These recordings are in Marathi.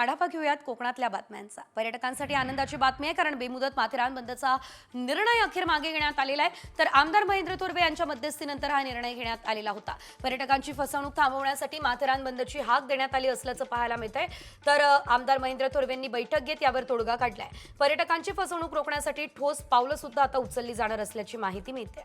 आढावा घेऊयात कोकणातल्या बातम्यांचा. पर्यटकांसाठी आनंदाची बातमी आहे कारण बेमुदत माथेरान बंदचा निर्णय अखेर मागे घेण्यात आलेला आहे. तर आमदार महेंद्र थोरवे यांच्या मध्यस्थीनंतर हा निर्णय घेण्यात आलेला होता. पर्यटकांची फसवणूक थांबवण्यासाठी माथेरान बंदची हाक देण्यात आली असल्याचं पाहायला मिळतंय. तर आमदार महेंद्र थोरवेंनी बैठक घेत यावर तोडगा काढलाय. पर्यटकांची फसवणूक रोखण्यासाठी ठोस पावलं सुद्धा आता उचलली जाणार असल्याची माहिती मिळते.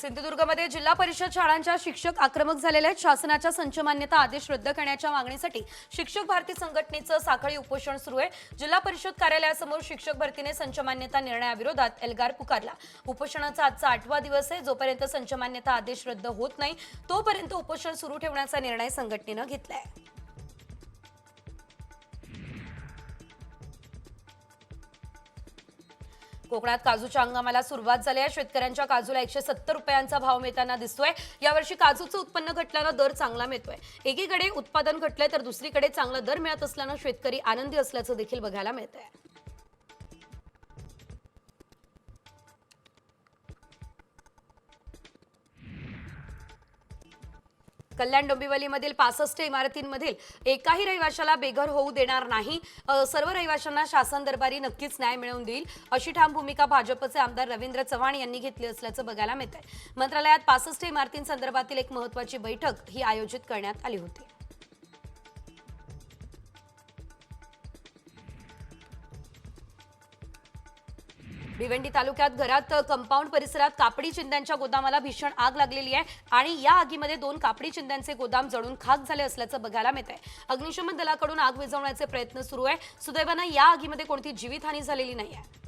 सिंधुदुर्गमध्ये जिल्हा परिषद शाळांच्या शिक्षक आक्रमक झालेले आहेत. शासनाच्या संचमान्यता आदेश रद्द करण्याच्या मागणीसाठी शिक्षक भारती संघटनेचं साखळी उपोषण सुरू आहे. जिल्हा परिषद कार्यालयासमोर शिक्षक भरतीने संचमान्यता निर्णयाविरोधात एल्गार पुकारला. उपोषणाचा आजचा आठवा दिवस आहे. जोपर्यंत संचमान्यता आदेश रद्द होत नाही तोपर्यंत उपोषण सुरू ठेवण्याचा निर्णय संघटनेनं घेतलाय. कोकणात काजूच्या हंगामाला सुरुवात झाली आहे. शेतकऱ्यांच्या काजूला एकशे सत्तर रुपयांचा भाव मिळताना दिसतोय. यावर्षी काजूचं उत्पन्न घटल्यानं दर चांगला मिळतोय. एकीकडे उत्पादन घटलंय तर दुसरीकडे चांगला दर मिळत असल्यानं शेतकरी आनंदी असल्याचं देखील बघायला मिळतंय. कल्याण डोंबिवलीमधील पासष्ट इमारतींमधील एकाही रहिवाशाला बेघर होऊ देणार नाही. सर्व रहिवाशांना शासन दरबारी नक्कीच न्याय मिळवून देईल अशी ठाम भूमिका भाजपचे आमदार रवींद्र चव्हाण यांनी घेतली असल्याचं बघायला मिळत आहे मंत्रालयात पासष्ट इमारतींसंदर्भातील एक महत्वाची बैठक ही आयोजित करण्यात आली होती. भिवंडी तालुक्यात घरात कंपाऊंड परिसरात कापडी चिंध्यांच्या गोदामाला भीषण आग लागलेली आहे आणि या आगीमध्ये दोन कापडी चिंध्यांचे गोदाम जळून खाक झाले असल्याचं बघायला मिळत आहे अग्निशमन दलाकडून आग विझवण्याचे प्रयत्न सुरू आहे. सुदैवानं या आगीमध्ये कोणती जीवितहानी झालेली नाही आहे